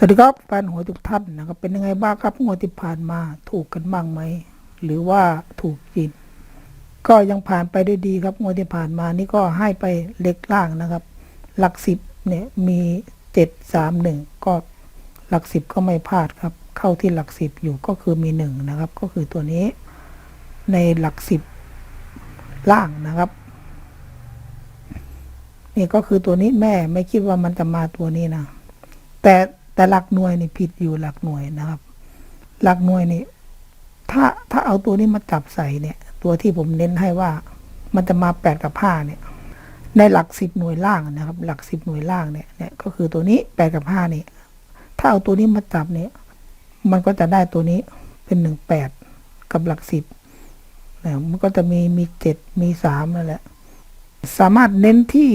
สวัสดีครับแฟนหวยทุกท่านนะครับเป็นยังไงบ้างครับงวดที่ผ่านมาถูกกันบ้างไหมหรือว่าถูกจิตก็ยังผ่านไปด้วยดีครับงวดที่ผ่านมานี่ก็ให้ไปเล็กล่างนะครับ หลักสิบเนี่ยมีเจ็ดสามหนึ่งก็หลักสิบก็ไม่พลาดครับ เข้าที่หลักสิบอยู่ก็คือมีหนึ่งนะครับ ก็คือตัวนี้ ในหลักสิบล่างนะครับนี่ก็คือตัวนี้แม่ไม่คิดว่ามันจะมาตัวนี้นะแต่ แต่หลักหน่วยนี่ผิดอยู่หลักหน่วยนะครับ หลักหน่วยนี่ถ้าถ้าเอาตัวนี้มาจับใส่เนี่ย ตัวที่ผมเน้นให้ว่ามันจะมาแปดกับห้าเนี่ย ในหลักสิบหน่วยล่างนะครับ หลักสิบหน่วยล่างเนี่ยเนี่ยก็คือตัวนี้แปดกับห้านี่ถ้าเอาตัวนี้มาจับเนี่ย มันก็จะได้ตัวนี้เป็นหนึ่งแปดกับหลักสิบนะมันก็จะมีมีเจ็ดมีสามนั่นแหละ สามารถเน้นที่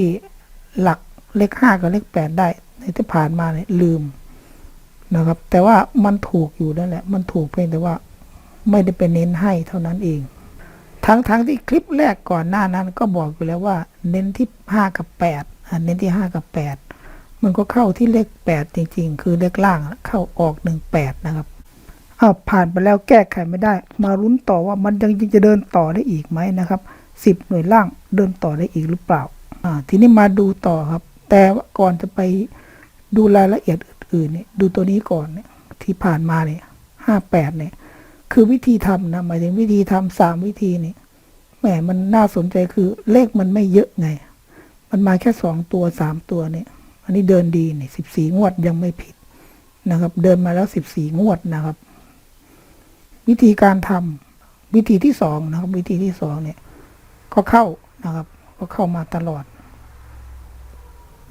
หลักเลขห้ากับเลขแปดได้ ในที่ผ่านมาเนี่ยลืม นะครับ แต่ว่ามันถูกอยู่นั่นแหละ มันถูกเพียงแต่ว่าไม่ได้ไปเน้นให้เท่านั้นเอง ทั้งทั้งที่คลิปแรกก่อนหน้านั้นก็บอกอยู่แล้วว่า เน้นที่ห้ากับแปดอะเน้นที่ห้ากับแปดมันก็เข้าที่เลขแปดจริง ๆ คือเลขล่างเข้าออกหนึ่งแปดนะครับอ้าวผ่านไปแล้วแก้ไขไม่ได้ มาลุ้นต่อว่ามันยังจะเดินต่อได้อีกไหมนะครับสิบหน่วยล่างเดินต่อได้อีกหรือเปล่า อ่า ทีนี้มาดูต่อครับ แต่ว่าก่อนจะไปดูรายละเอียด อื่นเนี่ยดูตัวนี้ก่อนเนี่ยที่ผ่านมาเนี่ยห้าแปดเนี่ย คือวิธีทำนะหมายถึงวิธีทำสามวิธีนี่แหมมันน่าสนใจคือเลขมันไม่เยอะไง มันมาแค่สองตัวสามตัวเนี่ย อันนี้เดินดีเนี่ยสิบสี่งวดยังไม่ผิดนะครับ เดินมาแล้วสิบสี่งวดนะครับ วิธีการทำวิธีที่สองนะครับ วิธีที่สองเนี่ย ก็เข้านะครับ ก็เข้ามาตลอด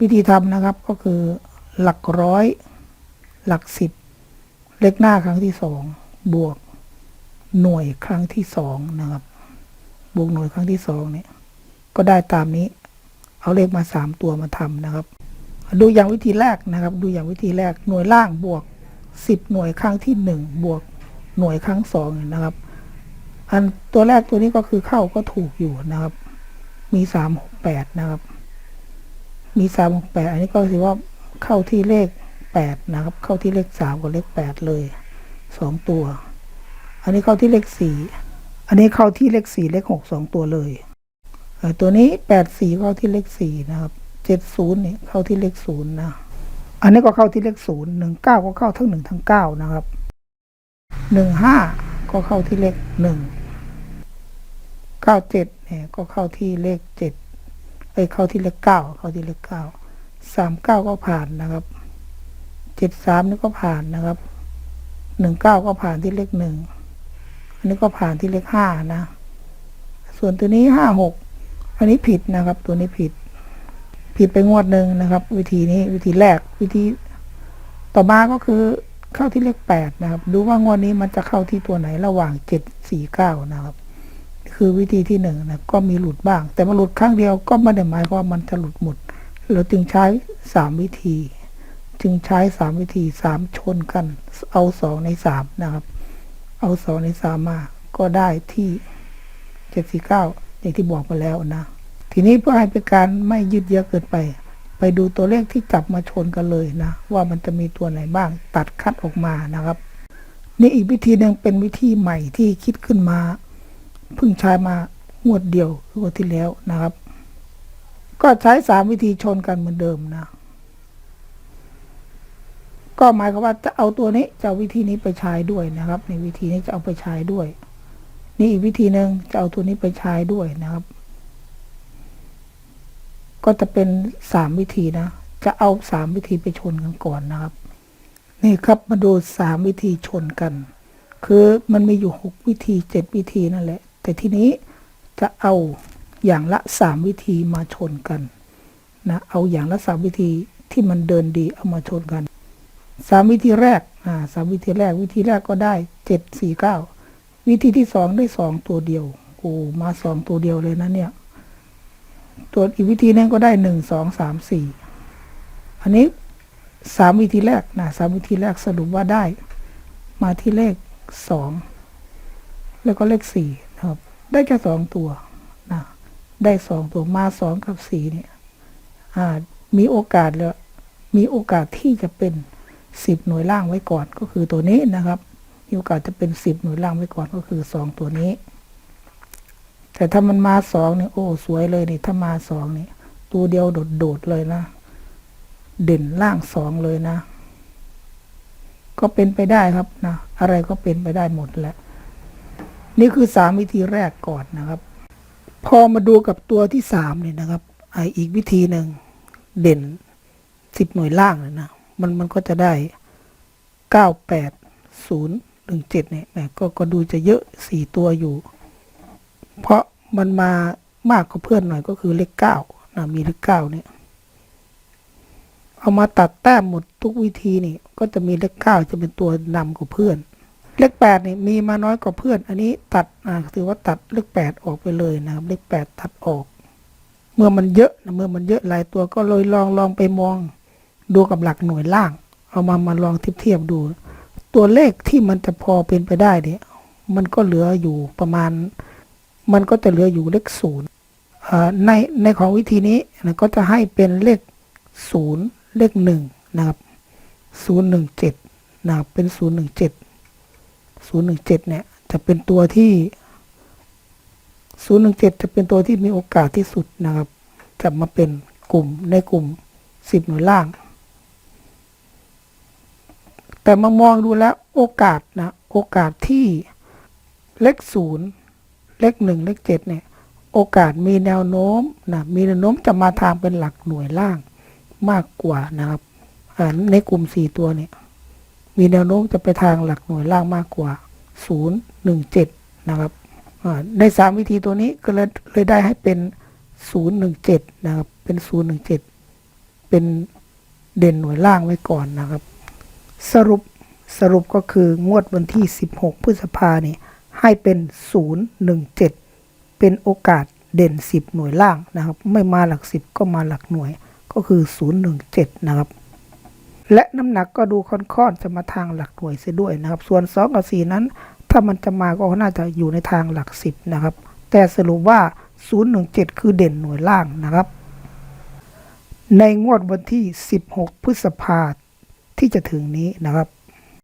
วิธีทำนะครับก็คือหลักร้อย หลักสิบ เลขหน้าครั้งที่สองบวกหน่วยครั้งที่สองนะครับ บวกหน่วยครั้งที่สองเนี่ย ก็ได้ตามนี้ เอาเลขมาสามตัวมาทำนะครับ ดูอย่างวิธีแรกนะครับ ดูอย่างวิธีแรกหน่วยล่างบวกสิบหน่วยครั้งที่หนึ่งบวกหน่วยครั้งสองนะครับ อันตัวแรกตัวนี้ก็คือเข้าก็ถูกอยู่นะครับ มีสามหกแปดนะครับ มีสามหกแปดอันนี้ก็ถือว่าเข้าที่เลข แปดนะครับ เข้าที่เลขสามกับเลขแปดเลยสองตัว อันนี้เข้าที่เลขสี่อันนี้เข้าที่เลขสี่เลขหกสองตัวเลยเตัวนี้แปดสี่เข้าที่เลขสี่นะครับเจ็ดศูนย์เนี่ยเข้าที่เลขศูนย์นะ อันนี้ก็เข้าที่เลขศูนย์หนึ่งเก้าก็เข้าทั้งหนึ่งทั้งเก้านะครับหนึ่งห้าก็เข้าที่เลขหนึ่งเก้าเจ็ดเนี่ยก็เข้าที่เลขเจ็ดเอ้ยเข้าที่เลขเก้าเข้าที่เลขเก้าสามเก้าก็ผ่านนะครับ เจ็ดสามนี่ก็ผ่านนะครับหนึ่งเก้าก็ผ่านที่เลขหนึ่งอันนี้ก็ผ่านที่เลขห้านะ ส่วนตัวนี้ห้าหกอันนี้ผิดนะครับ ตัวนี้ผิด ผิดไปงวดหนึ่งนะครับ วิธีนี้วิธีแรกวิธีต่อมาก็คือเข้าที่เลขแปดนะครับ ดูว่างวดนี้มันจะเข้าที่ตัวไหนระหว่างเจ็ดสี่เก้านะครับ คือวิธีที่หนึ่งนะก็มีหลุดบ้าง แต่มาหลุดครั้งเดียวก็ไม่ได้หมายความว่ามันจะหลุดหมดเราจึงใช้สามวิธี จึงใช้สามวิธีสามชนกัน เอาสองในสามนะครับ เอาสองในสามมาก็ได้ที่เจ็ดสี่เก้าอย่างที่บอกไปแล้วนะ ทีนี้เพื่อให้เป็นการไม่ยืดเยื้อเกินไป ไปดูตัวเลขที่จับมาชนกันเลยนะ ว่ามันจะมีตัวไหนบ้างตัดคัดออกมานะครับ นี่อีกวิธีหนึ่งเป็นวิธีใหม่ที่คิดขึ้นมาเพิ่งใช้มางวดเดียวคืองวดที่แล้วนะครับ ก็ใช้สามวิธีชนกันเหมือนเดิมนะ ก็หมายความว่าจะเอาตัวนี้จะเอาวิธีนี้ไปใช้ด้วยนะครับ ในวิธีนี้จะเอาไปใช้ด้วย นี่อีกวิธีหนึ่งจะเอาตัวนี้ไปใช้ด้วยนะครับ ก็จะเป็นสามวิธีนะ จะเอาสามวิธีไปชนกันก่อนนะครับ นี่ครับมาดูสามวิธีชนกัน คือมันมีอยู่หกวิธีเจ็ดวิธีนั่นแหละ แต่ทีนี้จะเอาอย่างละสามวิธีมาชนกันนะเอาอย่างละสามวิธีที่มันเดินดีเอามาชนกัน สามวิธีแรกอ่าสามวิธีแรก วิธีแรกก็ได้เจ็ดสี่เก้าวิธีที่สองได้สองตัวเดียวโอ้มาสองตัวเดียวเลยนะเนี่ย ตัวอีกวิธีหนึงก็ได้หนึ่งสองสามสี่อันนี้สามวิธีแรกนะสามวิธีแรกสรุปว่าได้ มาที่เลขสองแล้วก็เลขสี่นะครับ ได้แค่สองตัวนะได้สองตัวมาสองกับสี่เนี่ยมีโอกาสแล้ว มีโอกาสที่จะเป็น สิบหน่วยล่างไว้ก่อนก็คือตัวนี้นะครับมีโอกาสจะเป็นสิบหน่วยล่างไว้ก่อนก็คือสองตัวนี้ แต่ถ้ามันมาสองเนี่ยโอ้สวยเลยนี่ถ้ามาสองนี่ตัวเดียวโดดๆเลยนะ เด่นล่างสองเลยนะ ก็เป็นไปได้ครับนะอะไรก็เป็นไปได้หมดแหละนี่คือสามวิธีแรกก่อนนะครับ พอมาดูกับตัวที่สามเนี่ยนะครับออีกวิธีหนึ่งเด่นสิบหน่วยล่างเลยนะ มันมันก็จะได้เก้าแปดศูนย์หนึ่งเจ็ดเนี่ยแหมก็ก็ดูจะเยอะสี่ตัวอยู่ เพราะมันมามากกว่าเพื่อนหน่อยก็คือเลขเก้านะมีเลขเก้าเนี่ย เอามาตัดแต้มหมดทุกวิธีนี่ ก็จะมีเลขเก้าจะเป็นตัวนำกว่าเพื่อน เลขแปดนี่มีมาน้อยกว่าเพื่อน อันนี้ตัดอ่าถือว่าตัดเลขแปดออกไปเลยนะครับเลขแปดตัดออก เมื่อมันเยอะนะเมื่อมันเยอะหลายตัวก็เลยลองลองไปมอง ดูกับหลักหน่วยล่าง เอามามาลองเทียบเทียบดู ตัวเลขที่มันจะพอเป็นไปได้เนี่ยมันก็เหลืออยู่ประมาณ มันก็จะเหลืออยู่เลขศูนย์ในในของวิธีนี้นะก็จะให้เป็นเลขศูนย์เลขหนึ่งนะครับศูนย์หนึ่งเจ็ดนะครับเป็นศูนย์หนึ่งเจ็ดศูนย์หนึ่งเจ็ดเนี่ยจะเป็นตัวที่ศูนย์หนึ่งเจ็ดจะเป็นตัวที่มีโอกาสที่สุดนะครับ จะมาเป็นกลุ่มในกลุ่มสิบหน่วยล่าง แต่มามองดูแล้วโอกาสนะ โอกาสที่เลขศูนย์เลขหนึ่งเลขเจ็ดเนี่ย โอกาสมีแนวโน้มนะมีแนวโน้มจะมาทางเป็นหลักหน่วยล่างมากกว่านะครับในกลุ่มสี่ตัวเนี่ย มีแนวโน้มจะไปทางหลักหน่วยล่างมากกว่าศูนย์หนึ่งเจ็ดนะครับในสามวิธีตัวนี้ก็เลยเลยได้ให้เป็นศูนย์หนึ่งเจ็ดนะครับ เป็นศูนย์หนึ่งเจ็ดเป็นเด่นหน่วยล่างไว้ก่อนนะครับ สรุปสรุปก็คืองวดวันที่ 16 พฤษภาเนี่ยให้เป็น 017 เป็นโอกาสเด่น 10 หน่วยล่างนะครับ ไม่มาหลัก 10 ก็มาหลักหน่วยก็คือ 017 นะครับ และน้ำหนักก็ดูค่อนๆจะมาทางหลักหน่วยเสียด้วยนะครับ ส่วน 2 กับ 4 นั้น ถ้ามันจะมาก็น่าจะอยู่ในทางหลัก 10 นะครับ แต่สรุปว่า 017 คือเด่นหน่วยล่างนะครับ ในงวดวันที่ 16 พฤษภา ที่จะถึงนี้นะครับ